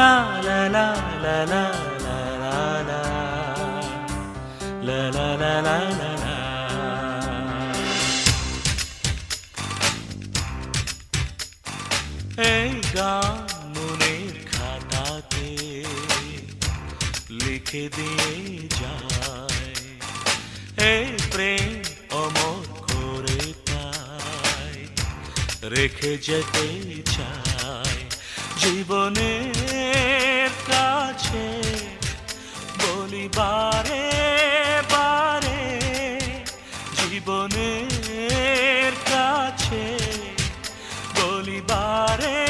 লা লা লা লা লা লা লা লা লা লা লা লা এই গান মনের খাতাতে লিখে দিয়ে যায়। এই প্রেম অমর করে তাই রেখে যেতে চায় জীবনের কাছে বলি, বারে বারে, জীবনের কাছে। বলি, বারে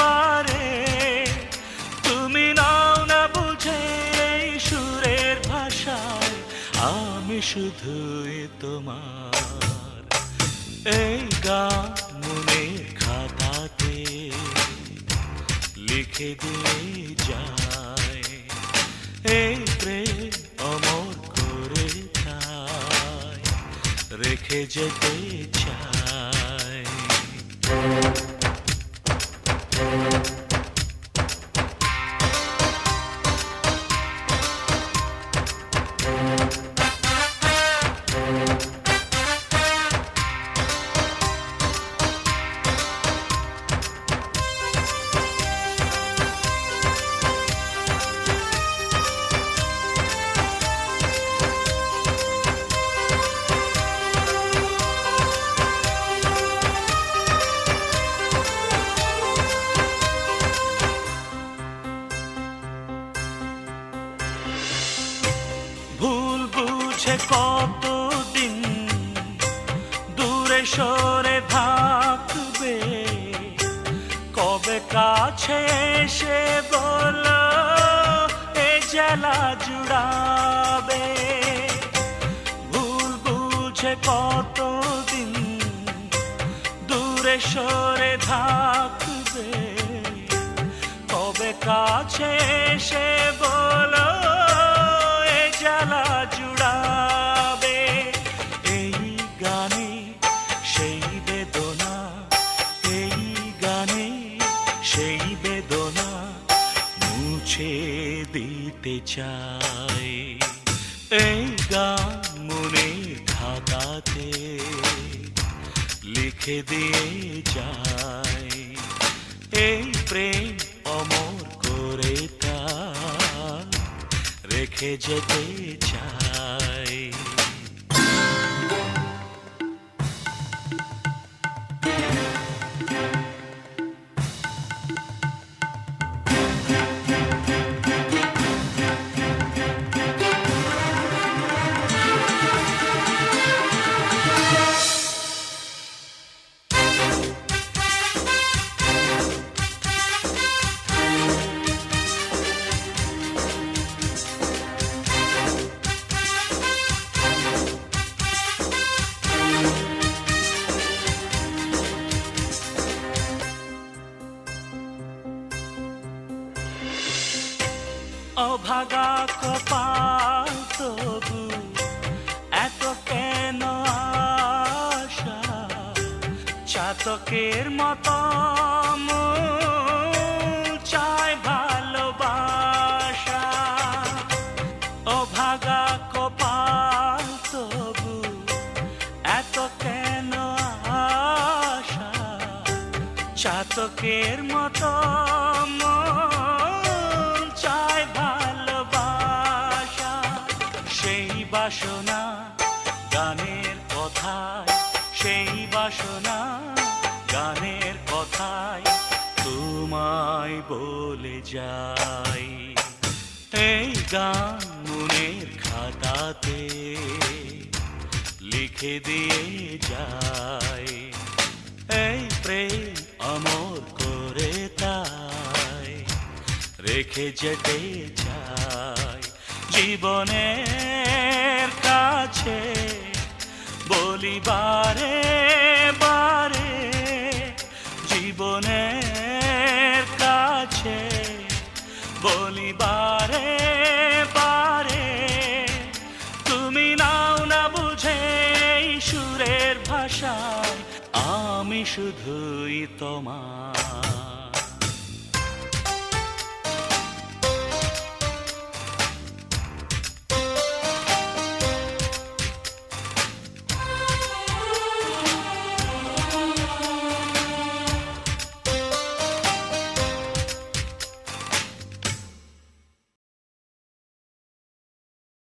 বারে, তুমি নাও না বুঝে এই সুরের ভাষায়, আমি শুধুই তোমার। এই গান মনের খাতাতে লিখে দিয়ে যায়। এই প্রেম অমর করে রেখে যেতে চায়। বুঝে কতদিন? দূরে সরে থাকবে। কবে কাছে এসে বলো, এ জেলা জুড়াবে। ভুল বুঝে কতদিন দূরে সরে থাকবে? কবে কাছে এসে বলো, এ জ্বালা জুড়াবে। মুছে দিতে চাই এই গান মনে খাতাতে লিখে দিয়ে যায় এই প্রেম অমর করে তা রেখে যেতে চাই এত কেন চাতকের মতো চায় ভালোবাসা। অভাগা কপাল তবু এত কেন আশা? চাতকের মতো মন বাসনা, গানের কথায়, সেই বাসনা, গানের কথায় তোমায় বলে যাই। এই গান মনের খাতাতে লিখে দিয়ে যায় এই প্রেম অমর করে তাই রেখে যেতে চাই। জীবনের কাছে বলি বারে বারে জীবনের কাছে, বলি বারে বারে তুমি নাও না বুঝে সুরের ভাষায়, আমি শুধুই তোমার।